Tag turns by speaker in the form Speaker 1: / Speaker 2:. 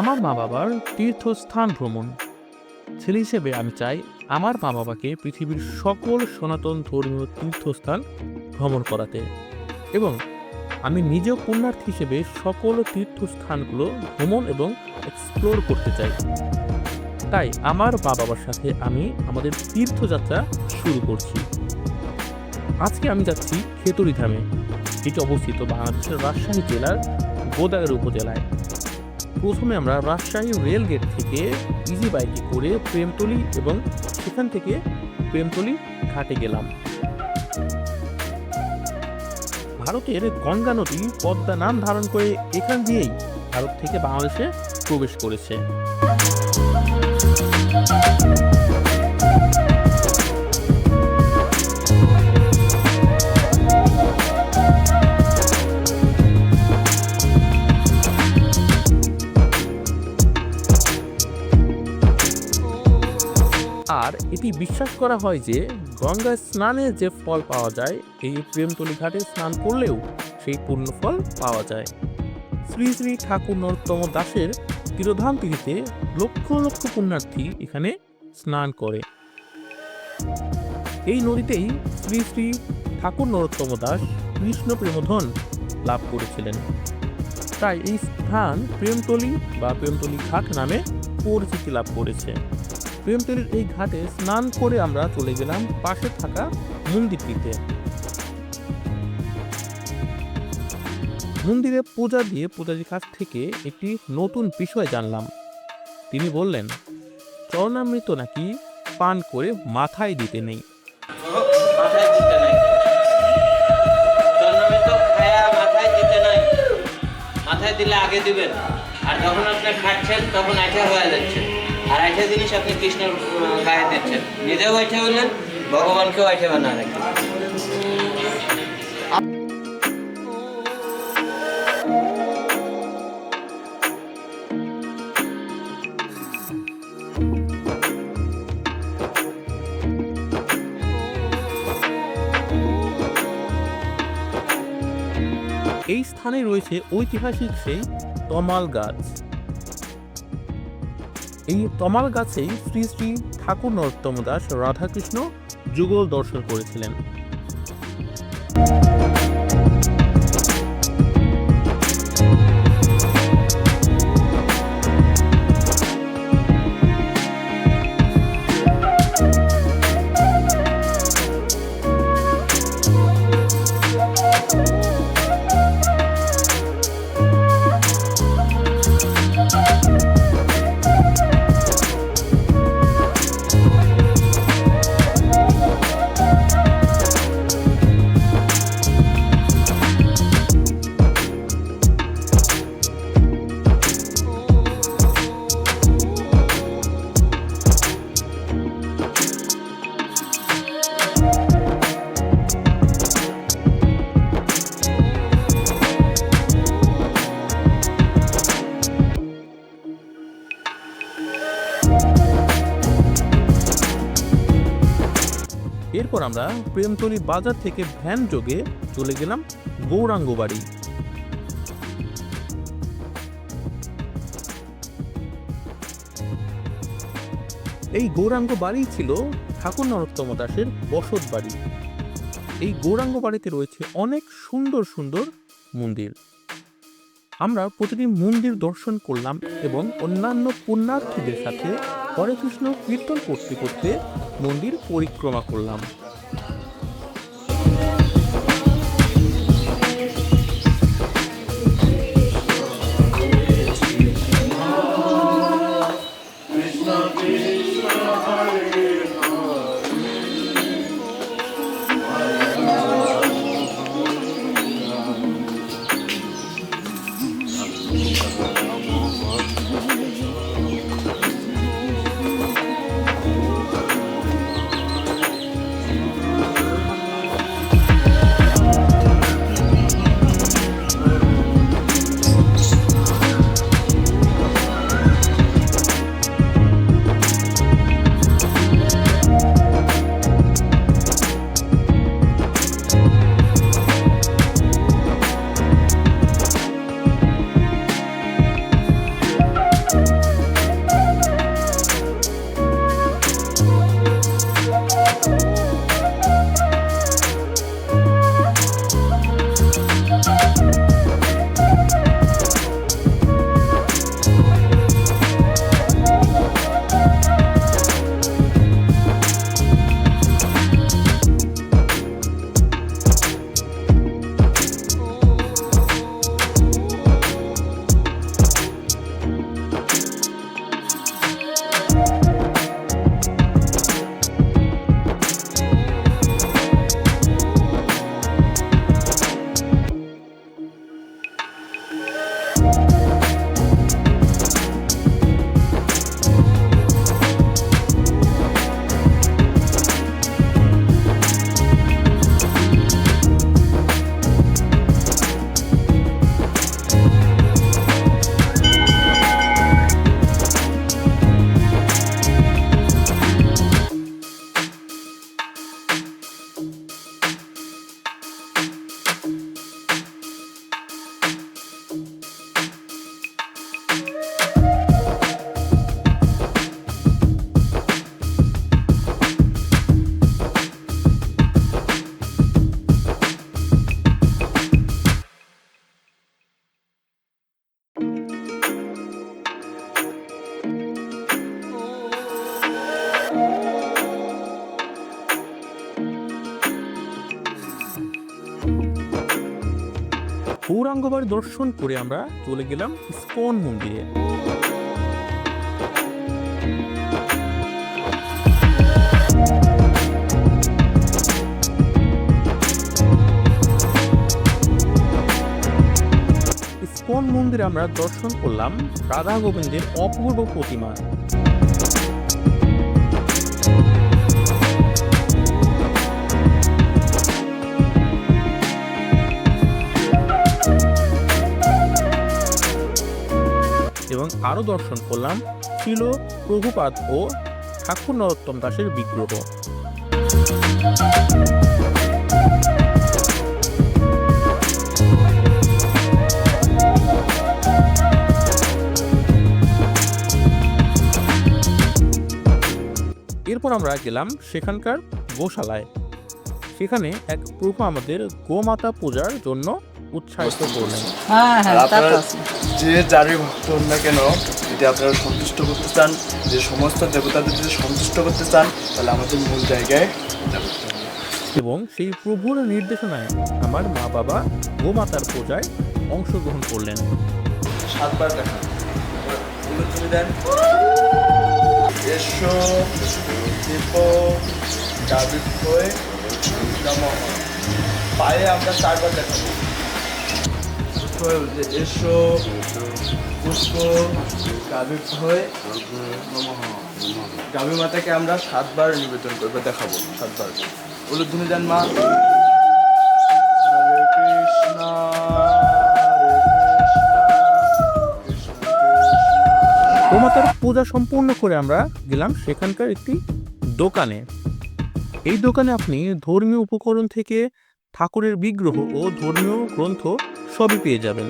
Speaker 1: আমার মা বাবার তীর্থস্থান ভ্রমণ। ছেলে হিসেবে আমি চাই আমার মা বাবাকে পৃথিবীর সকল সনাতন ধর্মীয় তীর্থস্থান ভ্রমণ করাতে এবং আমি নিজেও পুণ্যার্থী হিসেবে সকল তীর্থস্থানগুলো ভ্রমণ এবং এক্সপ্লোর করতে চাই। তাই আমার মা বাবার সাথে আমি আমাদের তীর্থযাত্রা শুরু করছি। আজকে আমি যাচ্ছি খেতুরি ধামে যেটি অবস্থিত বাংলাদেশের রাজশাহী জেলার গোদাগাড়ি উপজেলায়। প্রথমে আমরা রাজশাহী রেলগেট থেকে ইজি বাইকে করে প্রেমতলি এবং সেখান থেকে প্রেমতলি ঘাটে গেলাম। ভারতের গঙ্গা নদী পদ্মা নাম ধারণ করে এখান দিয়েই ভারত থেকে বাংলাদেশে প্রবেশ করেছে। এটি বিশ্বাস করা হয় যে গঙ্গা স্নানে যে ফল পাওয়া যায়, এই প্রেমতলী ঘাটে স্নান করলেও সেই পূর্ণ ফল পাওয়া যায়। শ্রী শ্রী ঠাকুর নরোত্তম দাসের তিরোধাম তিথিতে লক্ষ লক্ষ পুণ্যার্থী এখানে স্নান করে। এই নদীতেই শ্রী শ্রী ঠাকুর নরোত্তম দাস কৃষ্ণ প্রেমধন লাভ করেছিলেন। তাই এই স্থান প্রেমতলী বা প্রেমতলী ঘাট নামে পরিচিতি লাভ করেছে। প্রেমতলীর এই ঘাটে স্নান করে আমরা চলে গেলাম পাশে থাকা মন্দিরটিতে। মন্দিরে পূজা দিয়ে পূজারীর কাছ থেকে একটি নতুন বিষয় জানলাম। তিনি বললেন, চরণামৃত নাকি পান করে মাথায় দিতে নেই?
Speaker 2: মাথায় দিলে আগে দিবেন। আর যখন আপনি খাচ্ছেন, তখন আঠা হয়ে যাচ্ছে। আর আঠা জিনিস আপনি কৃষ্ণের গায়ে দিচ্ছেন নিজেও আঠা হলেন ভগবানকেও আঠা বানা রাখবেন
Speaker 1: এই স্থানে রয়েছে ঐতিহাসিক সেই তমাল গাছ। এই তমাল গাছেই শ্রী শ্রী ঠাকুর নরোত্তম দাস রাধাকৃষ্ণ যুগল দর্শন করেছিলেন। এরপর আমরা প্রেমতলী বাজার থেকে ভ্যান যোগে চলে গেলাম গৌরাঙ্গ বাড়ি এই গৌরাঙ্গ বাড়ি ছিল ঠাকুর নরোত্তম দাসের বসত বাড়ি। এই গৌরাঙ্গ বাড়িতে রয়েছে অনেক সুন্দর সুন্দর মন্দির। আমরা প্রতিটি মন্দির দর্শন করলাম এবং অন্যান্য পুণ্যার্থীদের সাথে হরে কৃষ্ণ কীর্তন করতে করতে মন্দির পরিক্রমা করলাম। গৌরাঙ্গবার দর্শন করে আমরা চলে গেলাম ইস্কন মন্দিরে। ইস্কন মন্দিরে আমরা দর্শন করলাম রাধা গোবিন্দের অপূর্ব প্রতিমা। আরও দর্শন করলাম ছিল প্রভুপাদ ও ঠাকুর নরোত্তম দাসের বিগ্রহ। এরপর আমরা গেলাম সেখানকার গোশালায়। সেখানে এক প্রভু আমাদের গোমাতা পূজার জন্য উৎসাহিত করলেন।
Speaker 3: যে যারই ভক্ত হন না কেন যদি আপনারা সন্তুষ্ট করতে চান যে সমস্ত দেবতাদের যদি সন্তুষ্ট করতে চান তাহলে আমাদের মূল জায়গায়।
Speaker 1: এবং সেই প্রভুর নির্দেশনায় আমার মা বাবা গোমাতার পূজায় অংশগ্রহণ করলেন।
Speaker 3: সাতবার দেখা। তুমি দেন। এসো দীপ গাবিত হয়ে পায়ে আমরা চারবার দেখাবো এসো, পুষ্প গাভী মাতাকে আমরা সাতবার নিবেদন করব, দেখাবো সাতবার। উলুধ্বনি দেন মা।
Speaker 1: গোমাতার পূজা সম্পূর্ণ করে আমরা গেলাম সেখানকার একটি দোকানে। এই দোকানে আপনি ধর্মীয় উপকরণ থেকে ঠাকুরের বিগ্রহ ও ধর্মীয় গ্রন্থ সবই পেয়ে যাবেন।